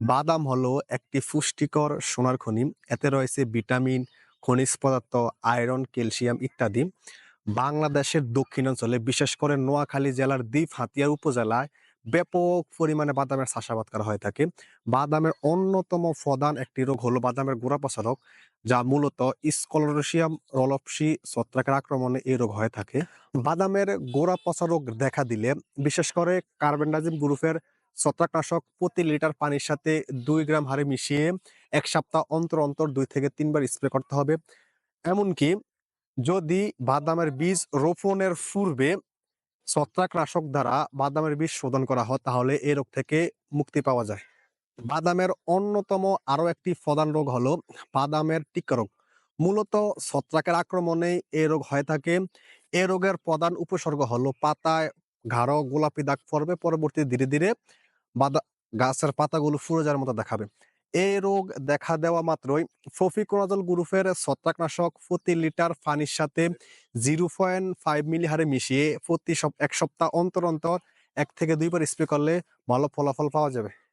বাদাম হলো একটি পুষ্টিকর সোনার খনি। এতে রয়েছে ভিটামিন, খনিজ পদার্থ, আয়রন, ক্যালসিয়াম ইত্যাদি। বাংলাদেশের দক্ষিণাঞ্চলে বিশেষ করে নোয়াখালী জেলার দ্বীপ হাতিয়ার উপজেলায় ব্যাপক পরিমাণে বাদামের চাষাবাদ করা হয়ে থাকে। বাদামের অন্যতম প্রধান একটি রোগ হলো বাদামের গোড়া রোগ যা মূলত স্কলরোসিয়াম, রলপসি, ছত্রাকের আক্রমণে এই রোগ হয়ে থাকে। বাদামের গোড়া পচা রোগ দেখা দিলে, বিশেষ করে কার্বেন্ডাজিম গ্রুপের ছত্রাকনাশক প্রতি লিটার পানির সাথে দুই গ্রাম হারে মিশিয়ে এক সপ্তাহ অন্তর অন্তর দুই থেকে তিনবার স্প্রে করতে হবে। এমনকি যদি বাদামের বীজ রোপণের পূর্বে ছত্রাকনাশক দ্বারা বাদামের বীজ শোধন করা হয়, তাহলে এই রোগ থেকে মুক্তি পাওয়া যায়। বাদামের অন্যতম আরও একটি প্রধান রোগ হলো বাদামের টিক্কা রোগ। মূলত ছত্রাকের আক্রমণে এই রোগ হয়ে থাকে। এ রোগের প্রধান উপসর্গ হলো পাতায় গাঢ় গোলাপি দাগ পড়বে। পরবর্তী ধীরে ধীরে বাদা, গাছের পাতাগুলো ফুরে যাওয়ার মতো দেখাবে। এই রোগ দেখা দেওয়া মাত্রই ফফিকোনাজল গ্রুপের ছত্রাকনাশক প্রতি লিটার পানির সাথে জিরো পয়েন্ট ফাইভ মিলি হারে মিশিয়ে প্রতি এক সপ্তাহ অন্তর অন্তর এক থেকে দুইবার স্প্রে করলে ভালো ফলাফল পাওয়া যাবে।